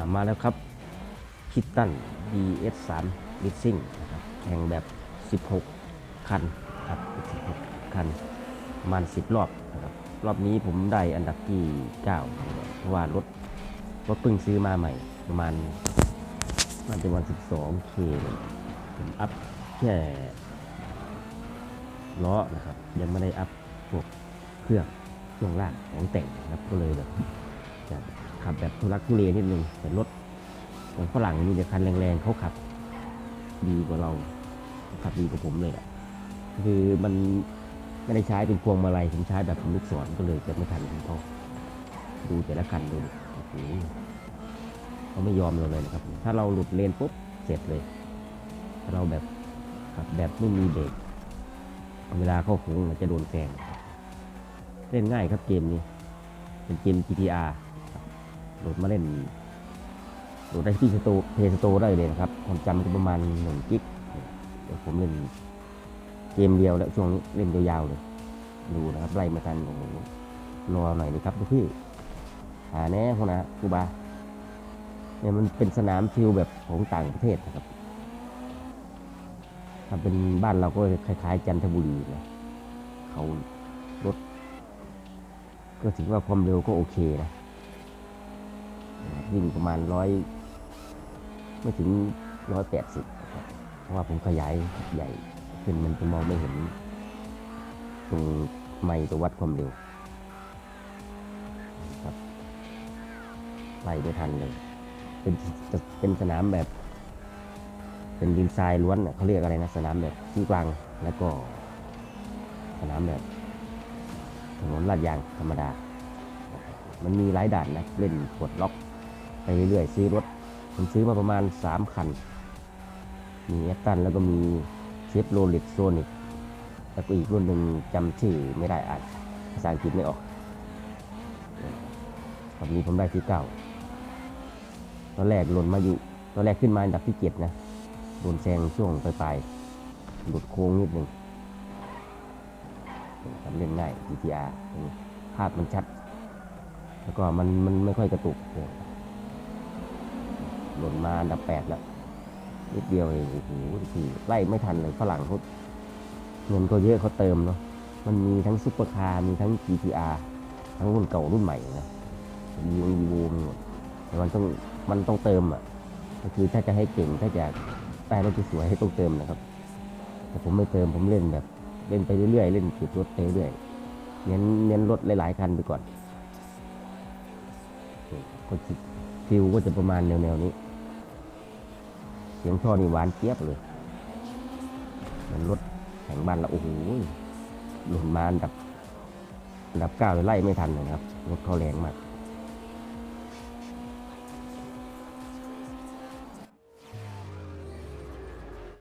ามาแล้วครับคิตตัน DS3 Racing นะครับแข่งแบบ 16 คันครับ16 คันประมาณ 10 รอบนะครับรอบนี้ผมได้อันดับที่ 9 เพราะว่ารถรถเพิ่งซื้อมาใหม่ ประมาณน่าจะวัน 12K เลยผมอัพแค่ล้อนะครับ ยังไม่ได้อัพพวกเครื่องช่วงล่างของแต่งนะครับก็เลยแบบ ขับแบบทุลักทุเลนิดนึงแต่รถของฝรั่งมีแต่คันแรงๆเขาขับ ดีกว่าเราขับดีกว่าผมเลยอะคือมันไม่ได้ใช้เป็นพวงมาลัยผมใช้แบบผมลูกศรก็เลยจะไม่ทันเขาดูแต่ละคันดูโอ้โหเขาไม่ยอมเราเลยนะครับ ถ้าเราหลุดเลนปุ๊บเสร็จเลยถ้าเราแบบขับแบบไม่มีเบรกเวลาเข้าโค้งจะโดนแซงเล่นง่ายครับเกมนี้ เป็นเกม GTR โหลดมาเล่นโหลดได้ที่สโตเพย์สโตได้เลยนะครับความจำก็ประมาณ1กิกเดี๋ยวผมเล่นเกมเดียวแล้วช่วงนี้เล่นยาวๆเลยดูนะครับไล่มาทันโอ้โหรอหน่อยนะครับทุกพี่หาแน่พวกนะครูบาเนี่ยมันเป็นสนามฟิลแบบของต่างประเทศนะครับถ้าเป็นบ้านเราก็คล้ายๆ จันทบุรีนะเขารถ ก็ถือว่าความเร็วก็โอเคนะ วิ่งประมาณร้อยไม่ถึงร้อยแปดสิบเพราะว่าผมขยายใหญ่ขึ้นมันจะมองไม่เห็นตรงไม่ตัววัดความเร็วครับไล่ไม่ทันเลย เป็นเป็นสนามแบบ เป็นดินทรายล้วนเขาเรียกอะไรนะสนามแบบที่กลางแล้วก็ สนามแบบถนนลาดยางธรรมดา มันมีหลายด่านนะเล่นกดล็อก ไปเรื่อยๆซื้อรถ ผมซื้อมาประมาณ 3 คัน มีแอตตันแล้วก็มีเชฟโรเล็กโซนิกแล้วก็อีกรุ่นหนึ่งจำชื่อไม่ได้อ่านภาษาอังกฤษไม่ออกตอนนี้ผมได้ที่เก้าตอนแรกหล่นมาอยู่ ตอนแรกขึ้นมาอันดับที่เจ็ดนะโดนแซงช่วงปลายๆหลุดโค้งนิดหนึ่งทำเล่นง่าย GTR ภาพมันชัด แล้วก็มันมันไม่ค่อยกระตุกเลย มาอันดับแปดแล้วนิดเดียวเองโอ้โหทีไล่ไม่ทันเลยฝรั่งเขาเงินก็เยอะเขาเติมเนาะมันมีทั้งซุปเปอร์คาร์มีทั้ง GTR ทั้งรุ่นเก่ารุ่นใหม่นะมีวงมีวูมีหมดแต่มันต้องมันต้องเติมอะก็คือถ้าจะให้เก่งถ้าจะได้รถสวยให้ต้องเติมนะครับ แต่ผมไม่เติมผมเล่นแบบ เล่นไปเรื่อยๆเล่นติดรถไปเรื่อยเน้นเน้นรถหลาย ๆ คันไปก่อนก็จะฟิลก็จะประมาณแนวๆนี้ เสียงท่อนี่หวานเจี๊ยบเลย มันรถแข่งบ้านแล้วโอ้โหหล่นมาอันดับอันดับเก้าเลยไล่ไม่ทันเลยนะครับรถเขาแรงมาก